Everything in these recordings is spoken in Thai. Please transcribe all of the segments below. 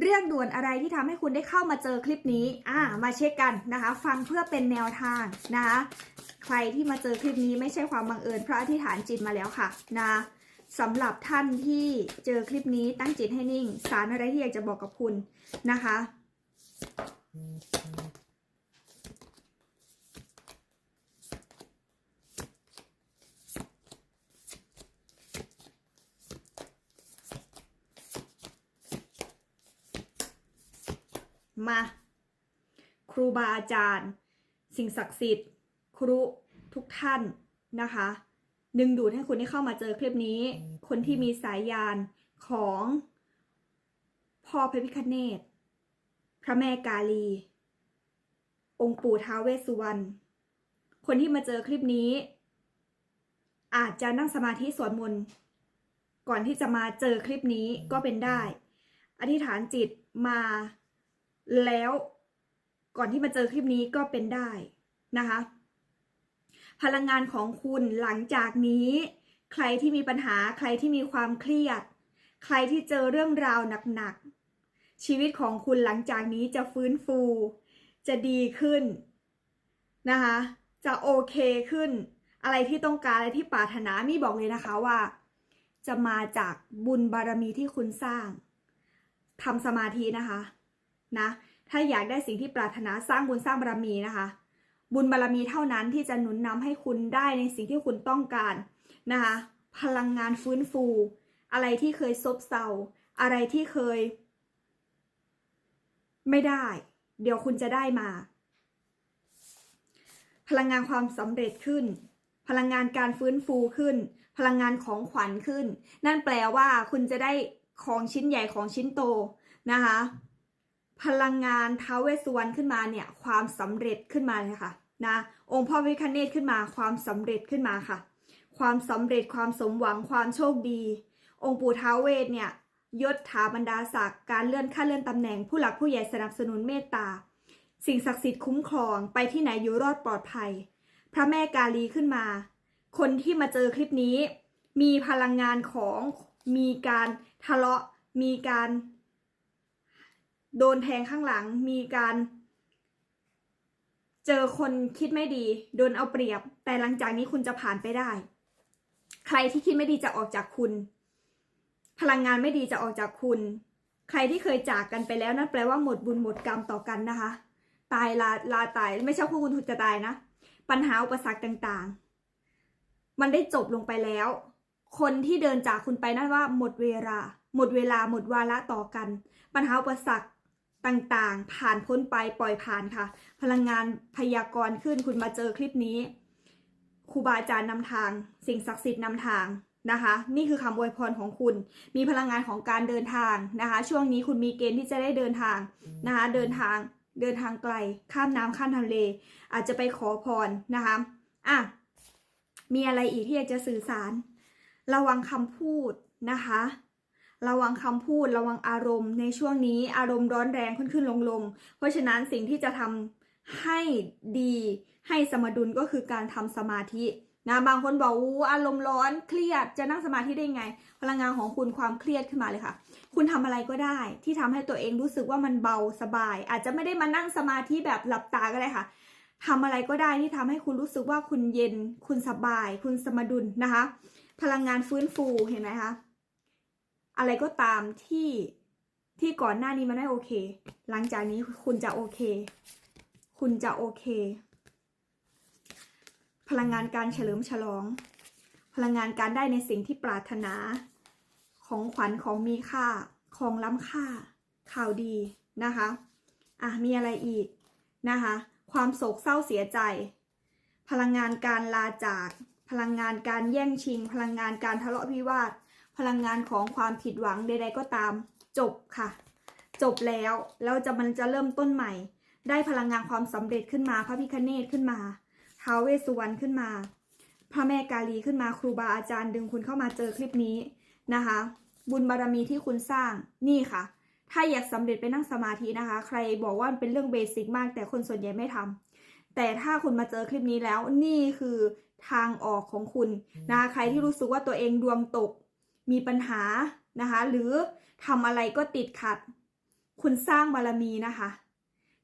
เรื่องด่วนอะไรที่ทำให้คุณได้เข้ามาเจอคลิปนี้ อ่า มาเช็คกันนะคะ ฟังเพื่อเป็นแนวทางนะคะ ใครที่มาเจอคลิปนี้ไม่ใช่ความบังเอิญเพราะอธิษฐานจิตมาแล้วค่ะนะสำหรับท่านที่เจอคลิปนี้ตั้งจิตให้นิ่ง สารอะไรที่อยากจะบอกกับคุณนะคะ มา ครูบาอาจารย์ สิ่งศักดิ์สิทธิ์ ครูทุกท่านนะคะ ดึงดูดให้คุณได้เข้ามาเจอคลิปนี้ คนที่มีสายยานของพ่อพระพิคเนตพระแม่กาลี องค์ปู่ท้าวเวสสุวรรณคนที่มาเจอคลิปนี้ อาจจะนั่งสมาธิสวดมนต์ก่อนที่จะมาเจอคลิปนี้ก็เป็นได้ อธิษฐานจิตมา แล้วก่อนที่มาเจอคลิปนี้ก็เป็นได้นะคะ พลังงานของคุณหลังจากนี้ ใครที่มีปัญหาใครที่มีความเครียด ใครที่เจอเรื่องราวหนักๆ ชีวิตของคุณหลังจากนี้จะฟื้นฟู จะดีขึ้นนะคะ จะโอเคขึ้น อะไรที่ต้องการอะไรที่ปรารถนามีบอกเลยนะคะว่า จะมาจากบุญบารมีที่คุณสร้างทำสมาธินะคะ นะถ้าอยากได้สิ่งที่ปรารถนาสร้างบุญสร้างบารมีนะคะ บุญบารมีเท่านั้นที่จะหนุนนำให้คุณได้ในสิ่งที่คุณต้องการนะคะ พลังงานฟื้นฟู อะไรที่เคยซบเซาอะไรที่เคย ไม่ได้ เดี๋ยวคุณจะได้มา พลังงานความสำเร็จขึ้น พลังงานการฟื้นฟูขึ้น พลังงานของขวัญขึ้น นั่นแปลว่าคุณจะได้ของชิ้นใหญ่ของชิ้นโตนะคะ พลังงานท้าวเวสสุวรรณขึ้นมาเนี่ยความสำเร็จขึ้นมาเลยค่ะนะองค์พ่อพิคเนตขึ้นมาความสำเร็จขึ้นมาค่ะ ความสำเร็จความสมหวังความโชคดี องค์ปู่ท้าวเวสเนี่ยยศถาบรรดาศักดิ์การเลื่อนขั้นเลื่อนตำแหน่งผู้หลักผู้ใหญ่สนับสนุนเมตตา สิ่งศักดิ์สิทธิ์คุ้มครองไปที่ไหนอยู่รอดปลอดภัย พระแม่กาลีขึ้นมา คนที่มาเจอคลิปนี้ มีพลังงานของมีการทะเลาะมีการ โดนแทงข้างหลังมีการ เจอคนคิดไม่ดี โดนเอาเปรียบ แต่หลังจากนี้คุณจะผ่านไปได้ ใครที่คิดไม่ดีจะออกจากคุณ พลังงานไม่ดีจะออกจากคุณ ใครที่เคยจากกันไปแล้วนั่นแปลว่าหมดบุญหมดกรรมต่อกันนะคะ ตายลาลาตายไม่ใช่ว่คุณจะตายนะ ปัญหาอุปสรรคต่างๆ มันได้จบลงไปแล้ว คนที่เดินจากคุณไปนั่นว่าหมดเวลาหมดเวลาหมดวาระต่อกัน ปัญหาอุปสรรค ต่างๆ ผ่านพ้นไปปล่อยผ่านค่ะ พลังงานพยากรณ์ขึ้นคุณมาเจอคลิปนี้ครูบาอาจารย์นำทาง สิ่งศักดิ์สิทธิ์นำทางนะคะ นี่คือคำอวยพรของคุณ มีพลังงานของการเดินทางนะคะ ช่วงนี้คุณมีเกณฑ์ที่จะได้เดินทางนะคะ เดินทางเดินทางไกล ข้ามน้ำข้ามทะเล อาจจะไปขอพรนะคะอะมีอะไรอีกที่อยากจะสื่อสาร ระวังคำพูดนะคะ ระวังคำพูดระวังอารมณ์ในช่วงนี้อารมณ์ร้อนแรงขึ้นขึ้นลงลงเพราะฉะนั้นสิ่งที่จะทำให้ดีให้สมดุลก็คือการทำสมาธินะบางคนบอกอู้อารมณ์ร้อนเครียดจะนั่งสมาธิได้ไง พลังงานของคุณความเครียดขึ้นมาเลยค่ะ คุณทำอะไรก็ได้ ที่ทำให้ตัวเองรู้สึกว่ามันเบาสบาย อาจจะไม่ได้มานั่งสมาธิแบบหลับตาก็ได้ค่ะทำอะไรก็ได้ที่ทำให้คุณรู้สึกว่าคุณเย็น คุณสบาย คุณสมดุลนะคะ พลังงานฟื้นฟูเห็นไหมคะ อะไรก็ตามที่ที่ก่อนหน้านี้มันไม่โอเค หลังจากนี้คุณจะโอเค คุณจะโอเค พลังงานการเฉลิมฉลอง พลังงานการได้ในสิ่งที่ปรารถนา ของขวัญของมีค่า ของล้ำค่า ข่าวดีนะคะ อะ มีอะไรอีกนะคะ ความโศกเศร้าเสียใจ พลังงานการลาจาก พลังงานการแย่งชิง พลังงานการทะเลาะวิวาท พลังงานของความผิดหวังใด ๆ ก็ตาม จบค่ะ จบแล้วแล้วจะมันจะเริ่มต้นใหม่ ได้พลังงานความสำเร็จขึ้นมา พระพิคเนตขึ้นมาท้าวเวสสุวรรณขึ้นมา พระแม่กาลีขึ้นมาครูบาอาจารย์ดึงคุณเข้ามาเจอคลิปนี้นะคะ บุญบารมีที่คุณสร้างนี่ค่ะ ถ้าอยากสำเร็จไปนั่งสมาธินะคะ ใครบอกว่าเป็นเรื่องเบสิกมาก แต่คนส่วนใหญ่ไม่ทำแต่ถ้าคุณมาเจอคลิปนี้แล้วนี่คือทางออกของคุณนะคะใครที่รู้สึกว่าตัวเองดวงตก มีปัญหานะคะ หรือทำอะไรก็ติดขัด คุณสร้างบารมีนะคะ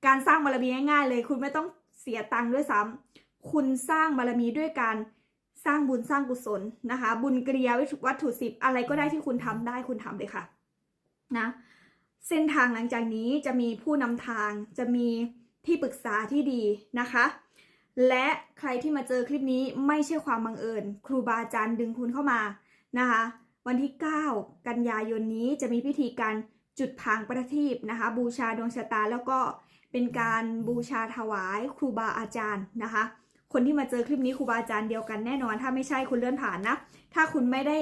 การสร้างบารมีง่ายๆเลย คุณไม่ต้องเสียตังค์ด้วยซ้ำคุณสร้างบารมีด้วยการสร้างบุญสร้างกุศลนะคะ บุญกริยาวัตถุสิบอะไรก็ได้ที่คุณทำได้คุณทำเลยค่ะนะเส้นทางหลังจากนี้จะมีผู้นำทางจะมีที่ปรึกษาที่ดีนะคะ และใครที่มาเจอคลิปนี้ไม่ใช่ความบังเอิญ ครูบาอาจารย์ดึงคุณเข้ามานะคะ วันที่ 9 กันยายนนี้จะมีพิธีการจุดผางประทีปนะคะ บูชาดวงชะตาแล้วก็เป็นการบูชาถวายครูบาอาจารย์นะคะ คนที่มาเจอคลิปนี้ครูบาอาจารย์เดียวกันแน่นอน ถ้าไม่ใช่คุณเลื่อนผ่านนะ ถ้าคุณไม่ได้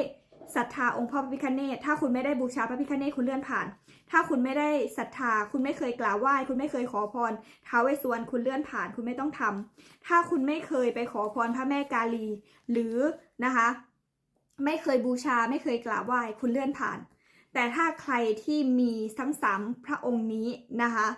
ศรัทธาองค์พ่อพระพิฆเนศถ้าคุณไม่ได้บูชาพระพิฆเนศคุณเลื่อนผ่าน ถ้าคุณไม่ได้ศรัทธา คุณไม่เคยกล่าวไหว้ คุณไม่เคยขอพรท้าวเวสสุวรรณคุณเลื่อนผ่าน คุณไม่ต้องทำถ้าคุณไม่เคยไปขอพรพระแม่กาลี หรือนะคะ ไม่เคยบูชาไม่เคยกราบไหว้คุณเลื่อนผ่าน แต่ถ้าใครที่มีทั้งสามพระองค์นี้นะคะ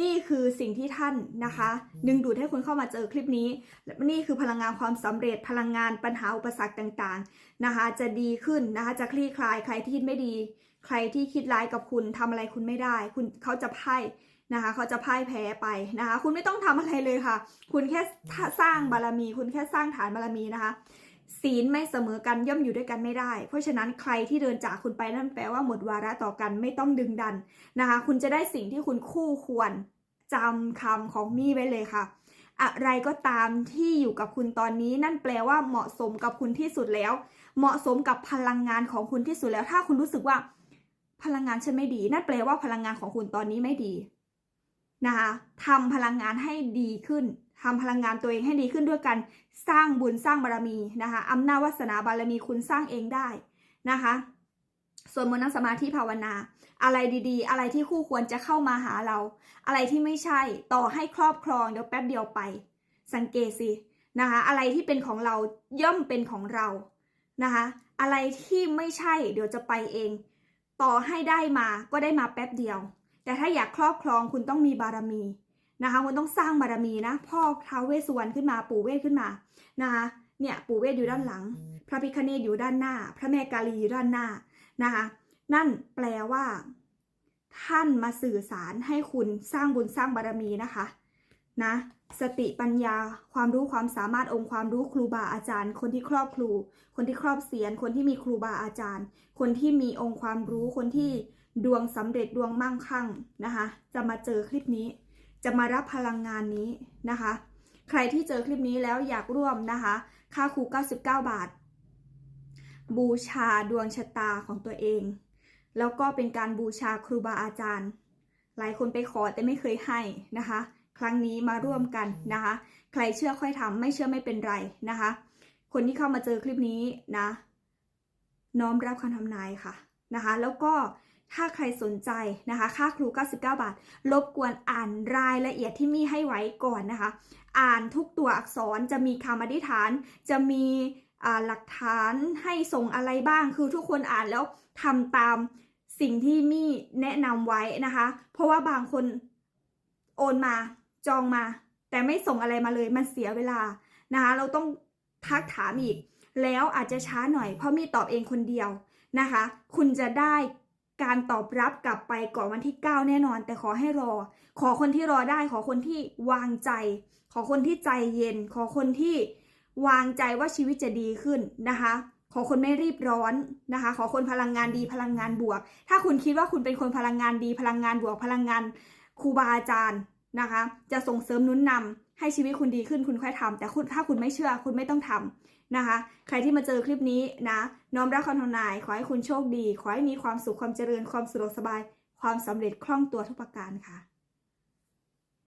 นี่คือสิ่งที่ท่านนะคะ ดึงดูดให้คุณเข้ามาเจอคลิปนี้และนี่คือพลังงานความสำเร็จพลังงานปัญหาอุปสรรคต่างๆนะคะ จะดีขึ้นนะคะจะคลี่คลายใครที่คิดไม่ดี ใครที่คิดร้ายกับคุณทำอะไรคุณไม่ได้ คุณเขาจะพ่ายนะคะเขาจะพ่ายแพ้ไปนะคะ คุณไม่ต้องทำอะไรเลยค่ะ คุณแค่สร้างบารมี คุณแค่สร้างฐานบารมีนะคะ ศีลไม่เสมอกันย่อมอยู่ด้วยกันไม่ได้ เพราะฉะนั้นใครที่เดินจากคุณไปนั่นแปลว่าหมดวาระต่อกันไม่ต้องดึงดันนะคะ คุณจะได้สิ่งที่คุณคู่ควรจำคำของมี่ไว้เลยค่ะ อะไรก็ตามที่อยู่กับคุณตอนนี้ นั่นแปลว่าเหมาะสมกับคุณที่สุดแล้ว เหมาะสมกับพลังงานของคุณที่สุดแล้ว ถ้าคุณรู้สึกว่า พลังงานฉันไม่ดี นั่นแปลว่าพลังงานของคุณตอนนี้ไม่ดีนะคะทำพลังงานให้ดีขึ้น ทำพลังงานตัวเองให้ดีขึ้นด้วยกันสร้างบุญสร้างบารมีนะคะอำนาจวาสนาบารมีคุณสร้างเองได้นะคะ ส่วนมนต์นั่งสมาธิภาวนา อะไรดีๆ อะไรที่คู่ควรจะเข้ามาหาเรา อะไรที่ไม่ใช่ต่อให้ครอบครองเดี๋ยวแป๊บเดียวไป สังเกตสินะคะ อะไรที่เป็นของเราย่อมเป็นของเรานะคะ อะไรที่ไม่ใช่เดี๋ยวจะไปเอง ต่อให้ได้มาก็ได้มาแป๊บเดียว แต่ถ้าอยากครอบครองคุณต้องมีบารมี นะคะคุณต้องสร้างบารมีนะ พ่อท้าวเวสสุวรรณขึ้นมาปู่เวทขึ้นมานะคะเนี่ยปู่เวทอยู่ด้านหลัง พระพิคเนตอยู่ด้านหน้า พระแม่กาลีอยู่ด้านหน้านะคะนั่นแปลว่า ท่านมาสื่อสารให้คุณสร้างบุญสร้างบารมีนะคะนะสติปัญญาความรู้ความสามารถองค์ความรู้ครูบาอาจารย์ คนที่ครอบครู คนที่ครอบเสียน คนที่มีครูบาอาจารย์ คนที่มีองค์ความรู้คนที่ดวงสำเร็จดวงมั่งคั่งนะคะ จะมาเจอคลิปนี้ จะมารับพลังงานนี้นะคะ ใครที่เจอคลิปนี้แล้วอยากร่วมนะคะ ค่าครู 99 บาท บูชาดวงชะตาของตัวเอง แล้วก็เป็นการบูชาครูบาอาจารย์ หลายคนไปขอแต่ไม่เคยให้นะคะ ครั้งนี้มาร่วมกันนะคะ ใครเชื่อค่อยทำไม่เชื่อไม่เป็นไรนะคะ คนที่เข้ามาเจอคลิปนี้นะ น้อมรับคำทำนายค่ะนะคะ แล้วก็ ถ้าใครสนใจนะคะ ค่าครู 99 บาท รบกวนอ่านรายละเอียดที่มีให้ไว้ก่อนนะคะ อ่านทุกตัวอักษรจะมีคำอธิษฐาน จะมีหลักฐานให้ส่งอะไรบ้าง คือทุกคนอ่านแล้วทำตามสิ่งที่มี่แนะนำไว้นะคะ เพราะว่าบางคนโอนมาจองมา แต่ไม่ส่งอะไรมาเลย มันเสียเวลานะคะ เราต้องทักถามอีก แล้วอาจจะช้าหน่อยเพราะมีตอบเองคนเดียวนะคะ คุณจะได้ การตอบรับกลับไปก่อนวันที่ 9 แน่นอน แต่ขอให้รอ ขอคนที่รอได้ ขอคนที่วางใจ ขอคนที่ใจเย็น ขอคนที่วางใจว่าชีวิตจะดีขึ้นนะคะ ขอคนไม่รีบร้อนนะคะ ขอคนพลังงานดีพลังงานบวก ถ้าคุณคิดว่าคุณเป็นคนพลังงานดี พลังงานบวกพลังงานครูบาอาจารย์นะคะ จะส่งเสริมนุนนำให้ชีวิตคุณดีขึ้นคุณค่อยทำแต่ถ้าคุณไม่เชื่อคุณไม่ต้องทำ นะคะ ใครที่มาเจอคลิปนี้นะ น้อมรับคำทำนาย ขอให้คุณโชคดี ขอให้มีความสุขความเจริญความสะดวกสบาย ความสำเร็จคล่องตัวทุกประการค่ะ